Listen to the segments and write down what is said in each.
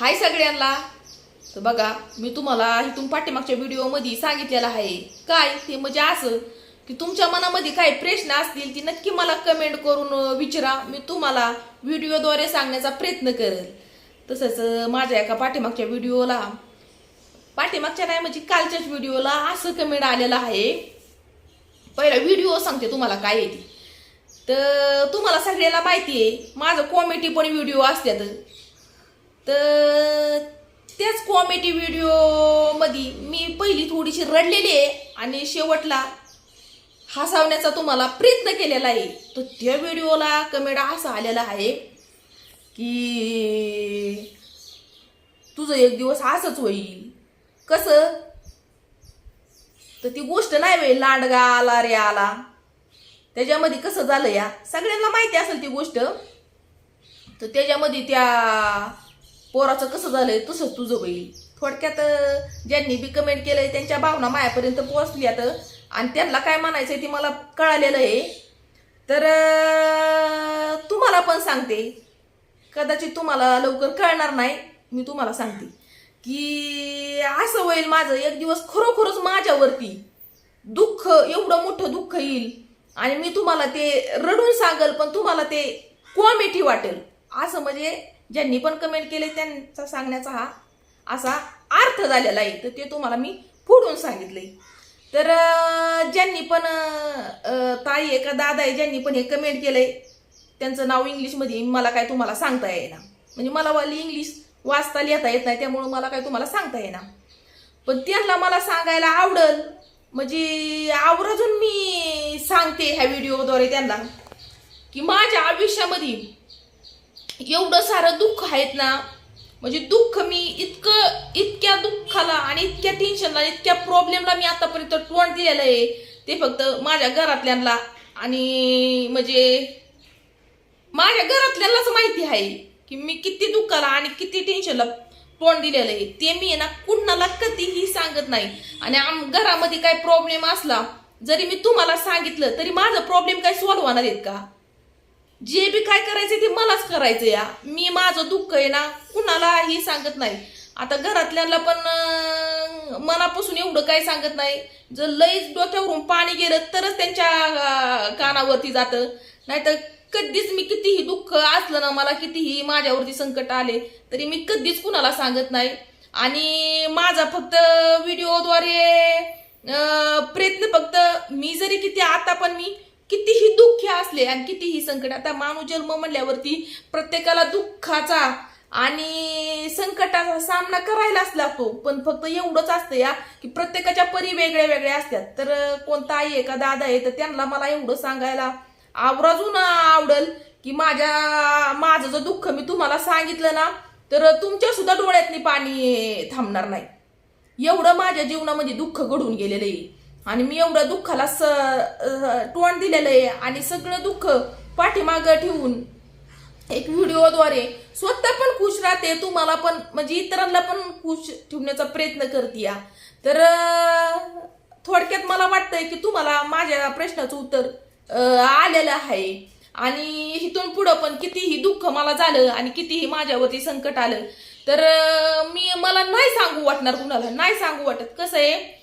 हाय सगळ्यांना. तर बघा मी तुम्हाला इथून पाठीमागच्या व्हिडिओमध्ये सांगितलेलं आहे. काय? ते म्हणजे असं की तुमच्या मनामध्ये काही प्रश्न असतील ती नक्की मला कमेंट करून विचारा. मी तुम्हाला व्हिडिओद्वारे सांगण्याचा प्रयत्न करेल. तसंच माझ्या एका पाठीमागच्या व्हिडिओला पाठीमागच्या नाही म्हणजे कालच्याच व्हिडिओला असं कमेंट आलेलं आहे. पहिला व्हिडिओ सांगते तुम्हाला काय आहे तर तुम्हाला सगळ्याला माहिती आहे माझं कॉमेडी पण व्हिडिओ असतात तर त्याच कॉमेडी व्हिडिओमध्ये मी पहिली थोडीशी रडलेली आहे आणि शेवटला हसावण्याचा तुम्हाला प्रयत्न केलेला आहे. तर त्या व्हिडिओला कमेडा असा आलेला आहे की तुझं एक दिवस असंच होईल. कसं? तर ती गोष्ट नाही वेळ लांडगा आला रे आला. त्याच्यामध्ये कसं झालं या? सगळ्यांना माहिती असेल ती गोष्ट. तर त्याच्यामध्ये त्या पोराचं कसं झालंय तसंच तुझं होईल थोडक्यात ज्यांनी बी कमेंट केलंय त्यांच्या भावना मायापर्यंत पोहोचल्यात. आणि त्यांना काय म्हणायचंय ते मला कळालेलं आहे. तर तुम्हाला पण सांगते. कदाचित तुम्हाला लवकर कळणार नाही मी तुम्हाला सांगते. की असं होईल माझं एक दिवस खरोखरच माझ्यावरती दुःख एवढं मोठं दुःख येईल. आणि मी तुम्हाला ते रडून सांगल पण तुम्हाला ते कॉमेडी वाटेल. असं म्हणजे ज्यांनी पण कमेंट केले त्यांचा सांगण्याचा हा असा अर्थ झालेला आहे. तर ते तुम्हाला मी फोडून सांगितलंय. तर ज्यांनी पण ताई आहे का दादा आहे ज्यांनी पण हे कमेंट केलं आहे त्यांचं नाव इंग्लिशमध्ये मला काय तुम्हाला सांगता येईना. म्हणजे मला वाली इंग्लिश वाचता लिहिता येत नाही त्यामुळं मला काय तुम्हाला सांगता येईना. पण त्यांना मला सांगायला आवडल म्हणजे आवर्जून मी सांगते ह्या व्हिडिओद्वारे त्यांना की माझ्या आयुष्यामध्ये एवढं सारं दुःख आहेत ना म्हणजे दुःख मी इतकं इतक्या दुःखाला आणि इतक्या टेन्शनला इतक्या प्रॉब्लेमला मी आतापर्यंत तोंड दिलेलं आहे. ते फक्त माझ्या घरातल्यांना आणि म्हणजे माझ्या घरातल्यांनाच माहिती आहे की मी किती दुःखाला आणि किती टेन्शनला तोंड दिलेलं आहे. ते मी आहे ना कुणाला कधीही सांगत नाही. आणि आम घरामध्ये काय प्रॉब्लेम असला जरी मी तुम्हाला सांगितलं तरी माझं प्रॉब्लेम काय सॉल्व्ह होणार आहेत का? जे बी काय करायचं ते मलाच करायचं या. मी माझं दुःख आहे ना कुणालाही सांगत नाही. आता घरातल्यांना पण मनापासून एवढं काय सांगत नाही. जर लईच डोक्यावरून पाणी गेलं तरच त्यांच्या कानावरती जातं. नाहीतर कधीच मी कितीही दुःख असलं ना मला कितीही माझ्यावरती संकट आले तरी मी कधीच कुणाला सांगत नाही. आणि माझा फक्त व्हिडिओद्वारे प्रयत्न फक्त मी जरी किती आता पण मी कितीही दुःखी असले आणि कितीही संकट आता माणूस जन्म म्हणल्यावरती प्रत्येकाला दुःखाचा आणि संकटाचा सामना करायलाच लागतो. पण फक्त एवढंच असतं या की प्रत्येकाच्या परी वेगळ्या वेगळ्या असतात. तर कोणता आई आहे का दादा आहे तर त्यांना मला एवढं सांगायला आवराजून आवडल की माझ्या माझं जर दुःख मी तुम्हाला सांगितलं ना तर तुमच्या सुद्धा डोळ्यातनी पाणी थांबणार नाही. एवढं माझ्या जीवनामध्ये दुःख घडून गेलेलं आहे. आणि मी एवढं दुःखाला स तोंड दिलेलं आहे आणि सगळं दुःख पाठीमागं ठेवून एक व्हिडिओद्वारे स्वतः पण खुश राहते तुम्हाला पण म्हणजे इतरांना पण खुश ठेवण्याचा प्रयत्न करते या. तर थोडक्यात मला वाटतंय की तुम्हाला माझ्या प्रश्नाचं उत्तर आलेलं आहे. आणि इथून पुढं पण कितीही दुःख मला झालं आणि कितीही माझ्यावरती संकट आलं तर मी मला नाही सांगू वाटणार कुणाला नाही सांगू वाटत. कसं आहे?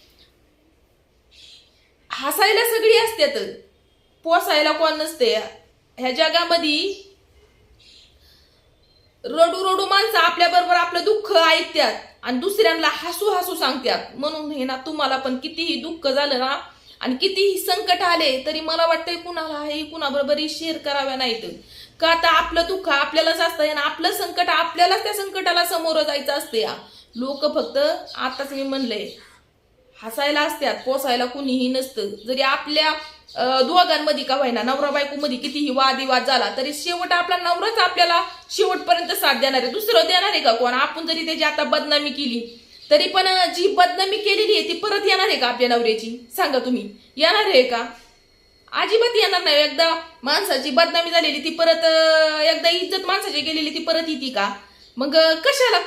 हसायला सगळी असतात पोसायला कोण नसते. ह्या जगामध्ये रडू रडू माणसं आपल्या बरोबर आपलं दुःख ऐकतात आणि दुसऱ्यांना हसू हसू सांगतात म्हणून हे ना तुम्हाला पण कितीही दुःख झालं ना आणि कितीही संकट आले तरी मला वाटतंय कुणाला हे कुणाबरोबरही शेअर कराव्या नाहीत. का आता आपलं दुःख आपल्यालाच असतं ना आपलं संकट आपल्यालाच त्या संकटाला समोर जायचं असते लोक फक्त आताच मी म्हणलंय हसायला असतात पोसायला कुणीही नसतं. जरी आपल्या दोघांमध्ये का व्हायना नवरा बायकोमध्ये कितीही वादविवाद झाला तरी शेवट आपला नवराच आपल्याला शेवटपर्यंत साथ देणार आहे. दुसरं देणार आहे का कोण? आपण जरी त्याची आता बदनामी केली तरी पण जी बदनामी केलेली आहे ती परत येणार आहे का आपल्या नवऱ्याची? सांगा तुम्ही. येणार आहे का? अजिबात येणार नाही. एकदा माणसाची बदनामी झालेली ती परत एकदा इज्जत माणसाची गेलेली ती परत येते का? मग कशाला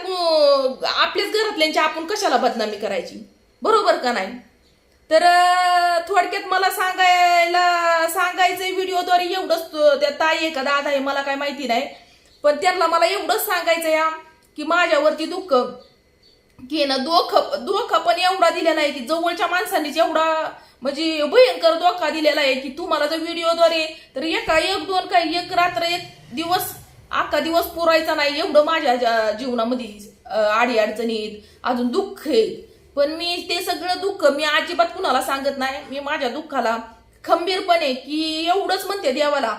आपल्याच घरातल्यांची आपण कशाला बदनामी करायची? बरोबर का नाही? तर थोडक्यात मला सांगायला सांगायचंय व्हिडिओद्वारे एवढंच त्या ताई आहे का दादा आहे मला काय माहिती नाही. पण त्यांना मला एवढंच सांगायचं या की माझ्यावरती दुःख. की ना धोका धोका पण एवढा दिलेला आहे की जवळच्या माणसांनीच एवढा म्हणजे भयंकर धोका दिलेला आहे की तुम्हाला जर व्हिडिओद्वारे तर एका एक दोन काय एक रात्र एक दिवस अख्खा दिवस पुरायचा नाही एवढं माझ्या जीवनामध्ये आडी अडचणीत अजून दुःख आहे पण मी ते सगळं दुःख मी अजिबात कुणाला सांगत नाही. मी माझ्या दुःखाला खंबीरपणे की एवढंच म्हणते देवाला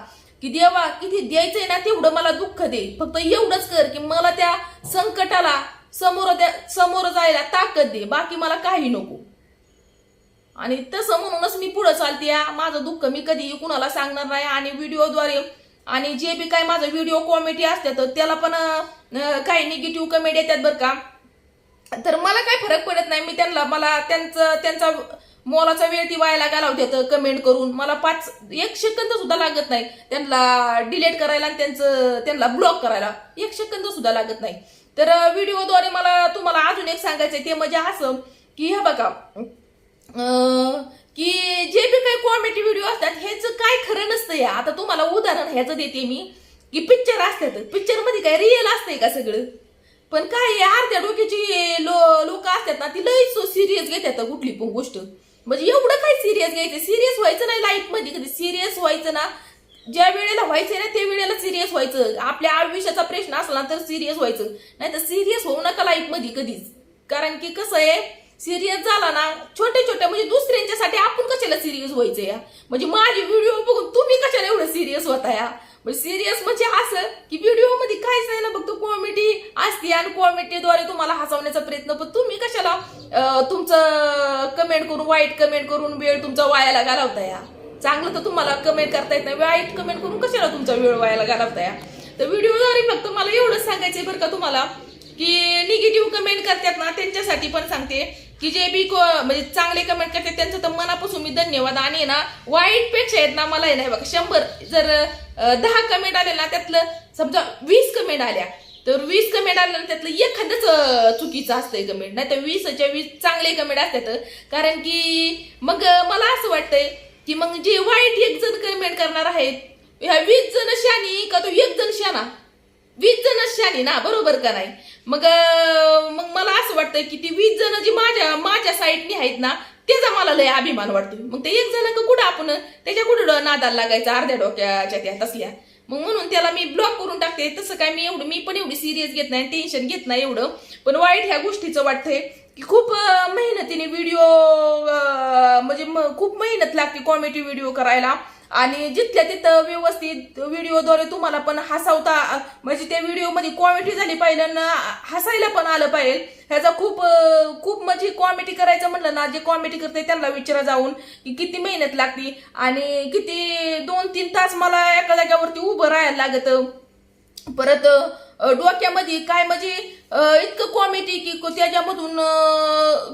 की देवा किती द्यायचंय ना तेवढं मला दुःख दे. फक्त एवढंच कर की मला त्या संकटाला समोर द्या समोर जायला ताकद दे. बाकी मला काही नको. आणि तसं म्हणूनच मी पुढं चालते माझं दुःख मी कधीही कुणाला सांगणार नाही. आणि व्हिडिओद्वारे आणि जे बी काय माझं व्हिडिओ कॉमेडी तर त्याला पण काही निगेटिव्ह कमेडी येतात बरं का. तर मला काय फरक पडत नाही. मी त्यांना मला त्यांचं त्यांचा मोलाचा वेळ ती वायाला घालवतात कमेंट करून. मला पाच एक सेकंद सुद्धा लागत नाही त्यांना डिलीट करायला आणि त्यांचं त्यांना ब्लॉक करायला. एक सेकंद सुद्धा लागत नाही. तर व्हिडिओद्वारे मला तुम्हाला अजून एक सांगायचं आहे. ते म्हणजे असं की हे बघा की जे बी काही कॉमेडी व्हिडिओ असतात ह्याचं काय खरं नसतं या. आता तुम्हाला उदाहरण ह्याचं देते मी की पिक्चर असतात. पिक्चरमध्ये काय रिअल असतंय का सगळं? पण काय आहे, अर्ध्या डोक्याची लो लोक असतात ना ती लई सो सिरियस घेतात कुठली पण गोष्ट. म्हणजे एवढं काय सिरियस घ्यायचं? सिरियस व्हायचं नाही लाईफमध्ये कधी सिरियस व्हायचं ना ज्या वेळेला व्हायचं ना त्या वेळेला सिरियस व्हायचं. आपल्या आयुष्याचा प्रश्न असला तर सिरियस व्हायचं. नाही तर सिरियस होऊ नका लाईफमध्ये कधीच. कारण की कसं आहे सिरियस झाला ना छोट्या छोट्या म्हणजे दुसऱ्यांच्यासाठी आपण कशाला सिरियस व्हायचं या? म्हणजे माझे व्हिडिओ बघून तुम्ही कशाला एवढं सिरियस होता या? म्हणजे सिरियस म्हणजे असं की व्हिडिओमध्ये काहीच नाही ना फक्त कॉमेडी असते आणि कॉमेडीद्वारे तुम्हाला हसवण्याचा प्रयत्न. पण तुम्ही कशाला तुमचं कमेंट करून वाईट कमेंट करून वेळ तुमचा वायाला घालवता या? चांगलं तर तुम्हाला कमेंट करता येत नाही वाईट कमेंट करून कशाला तुमचा वेळ वायाला घालवता या? तर व्हिडिओद्वारे फक्त मला एवढंच सांगायचंय बरं का तुम्हाला की निगेटिव्ह कमेंट करतात ना त्यांच्यासाठी पण सांगते. की जे बी को- म्हणजे चांगले कमेंट करते त्यांचं तर मनापासून मी धन्यवाद. आणि ना वाईटपेक्षा आहेत ना मला नाही बघा शंभर. जर दहा कमेंट आले ना त्यातलं समजा वीस कमेंट आल्या तर वीस कमेंट आल्या ना त्यातलं एखादंच चुकीचं असतंय कमेंट नाही तर वीसच्या वीस चांगले कमेंट असतात. कारण की मग मला असं वाटतंय की मग जे वाईट एक जण कमेंट करणार आहेत ह्या वीस जण शानी का तो एक जण शाना वीस जण शानी ना बरोबर का नाही? मग मग मला असं वाटतं की ती वीस जण जी माझ्या माझ्या साईडनी आहेत ना त्याचा मला लय अभिमान वाटतो मग ते एक जण कुठं आपण त्याच्या कुठं नादाला लागायचा अर्ध्या डोक्याच्या त्या तसल्या. मग म्हणून त्याला मी ब्लॉक करून टाकते. तसं काय मी एवढं मी पण एवढी सिरियस घेत नाही टेन्शन घेत नाही एवढं. पण वाईट ह्या गोष्टीचं वाटतंय की खूप मेहनतीने व्हिडिओ म्हणजे खूप मेहनत लागते कॉमेडी व्हिडिओ करायला. आणि जिथल्या तिथं व्यवस्थित व्हिडिओद्वारे तुम्हाला पण हसावता म्हणजे त्या व्हिडिओमध्ये कॉमेडी झाली पाहिजे ना हसायला पण आलं पाहिजे ह्याचा खूप खूप म्हणजे कॉमेडी करायचं म्हणलं ना जे कॉमेडी करते त्यांना विचारा जाऊन की किती मेहनत लागते आणि किती दोन तीन तास मला एका जाग्यावरती उभं राहायला लागतं. परत डोक्यामध्ये काय म्हणजे इतकं कॉमेडी की त्याच्यामधून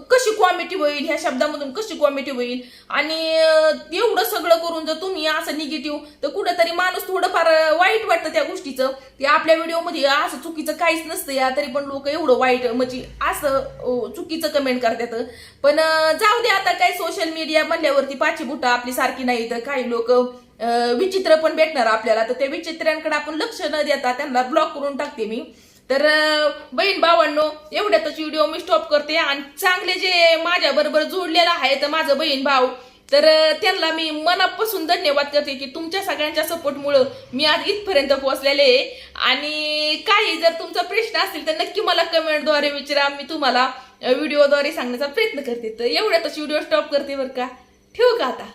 कशी कॉमेडी होईल ह्या शब्दामधून कशी कॉमेडी होईल? आणि एवढं सगळं करून जर तुम्ही असं निगेटिव्ह तर कुठेतरी माणूस थोडंफार वाईट वाटतं त्या गोष्टीचं. ते आपल्या व्हिडिओमध्ये असं चुकीचं काहीच नसतं या तरी पण लोक एवढं वाईट म्हणजे असं चुकीचं कमेंट करतात. पण जाऊ दे आता काही सोशल मीडिया म्हणल्यावरती पाचीबुटा आपली सारखी नाही तर काही लोक विचित्र पण भेटणार आपल्याला. तर त्या विचित्रांकडे आपण लक्ष न देता त्यांना ब्लॉक करून टाकते मी. तर बहीण भावांनो एवढ्यातच व्हिडिओ मी स्टॉप करते आणि चांगले जे माझ्या बरोबर जोडलेलं आहे तर माझं बहीण भाऊ तर त्यांना मी मनापासून धन्यवाद करते की तुमच्या सगळ्यांच्या सपोर्टमुळं मी आज इथपर्यंत पोहोचलेले आहे. आणि काही जर तुमचा प्रश्न असतील तर नक्की मला कमेंटद्वारे विचारा. मी तुम्हाला व्हिडिओद्वारे सांगण्याचा प्रयत्न करते. तर एवढ्यातच व्हिडिओ स्टॉप करते बरं का. ठेवू का आता?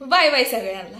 बाय बाय सगळ्यांना.